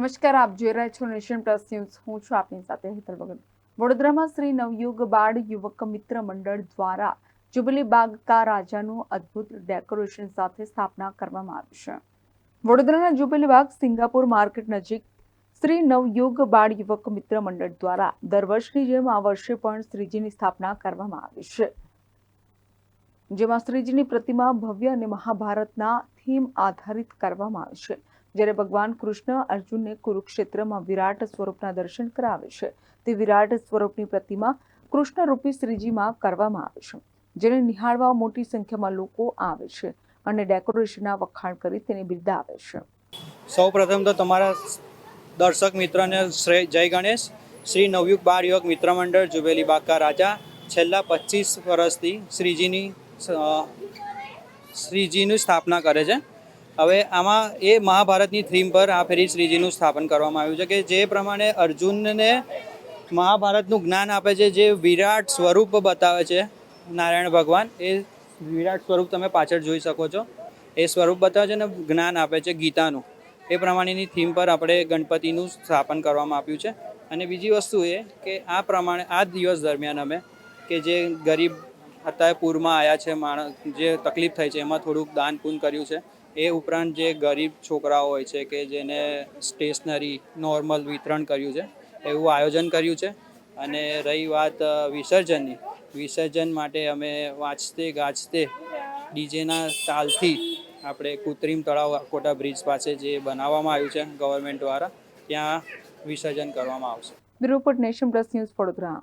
નમસ્કાર, આપ જોઈ રહ્યા છો નેશન પ્લસ ન્યૂઝ. હું છું આપની સાથે હેતલ ભગત. વડોદરામાં શ્રી નવયુગ બાળ યુવક મિત્ર મંડળ દ્વારા જુબલી બાગ કા રાજાનું અદ્ભુત ડેકોરેશન સાથે સ્થાપના કરવામાં આવી છે. વડોદરાના જુબલી બાગ સિંગાપુર માર્કેટ નજીક શ્રી નવયુગ બાળ યુવક મિત્ર મંડળ દ્વારા દર વર્ષની જેમ આ વર્ષે પણ શ્રીજીની સ્થાપના કરવામાં આવી છે. જેમાં શ્રીજીની પ્રતિમા ભવ્ય અને મહાભારતના થીમ આધારિત કરવામાં આવી છે. જ્યારે ભગવાન કૃષ્ણ અર્જુનને કુરુક્ષેત્રમાં વિરાટ સ્વરૂપના દર્શન કરાવે છે, તે વિરાટ સ્વરૂપની પ્રતિમા કૃષ્ણ રૂપી શ્રીજીમાં કરવામાં આવે છે, જેને નિહાળવા મોટી સંખ્યામાં લોકો આવે છે અને ડેકોરેશનના વખાણ કરી તેને બિરદાવે છે. સૌપ્રથમ તો તમારા દર્શક મિત્રને શ્રેય જય ગણેશ. શ્રી નવયુગ બાર યોગ મિત્ર મંડળ, જુબેલી બાકા રાજા. છેલ્લા પચીસ વર્ષથી શ્રીજીની શ્રીજીની સ્થાપના કરે છે. હવે આમાં એ મહાભારતની થીમ પર આ ફેરી શ્રીજીનું સ્થાપન કરવામાં આવ્યું છે કે જે પ્રમાણે અર્જુનને મહાભારતનું જ્ઞાન આપે છે, જે વિરાટ સ્વરૂપ બતાવે છે, નારાયણ ભગવાન, એ વિરાટ સ્વરૂપ તમે પાછળ જોઈ શકો છો. એ સ્વરૂપ બતાવે છે અને જ્ઞાન આપે છે ગીતાનું. એ પ્રમાણેની થીમ પર આપણે ગણપતિનું સ્થાપન કરવામાં આપ્યું છે. અને બીજી વસ્તુ એ કે આ પ્રમાણે આ દિવસ દરમિયાન અમે કે જે ગરીબ અત્યારે પૂરમાં આવ્યા છે માણસ, જે તકલીફ થઈ છે, એમાં થોડુંક દાન પૂન કર્યું છે. એ ઉપરાંત જે ગરીબ છોકરાઓ હોય છે કે જેને સ્ટેશનરી, નોર્મલ વિતરણ કર્યું છે, એવું આયોજન કર્યું છે. અને રહી વાત વિસર્જનની. વિસર્જન માટે અમે વાંચતે ગાજતે ડીજેના તાલથી આપણે કૃત્રિમ તળાવ કોટા બ્રિજ પાસે જે બનાવવામાં આવ્યું છે ગવર્મેન્ટ દ્વારા, ત્યાં વિસર્જન કરવામાં આવશે. Report nation plus news Vadodara.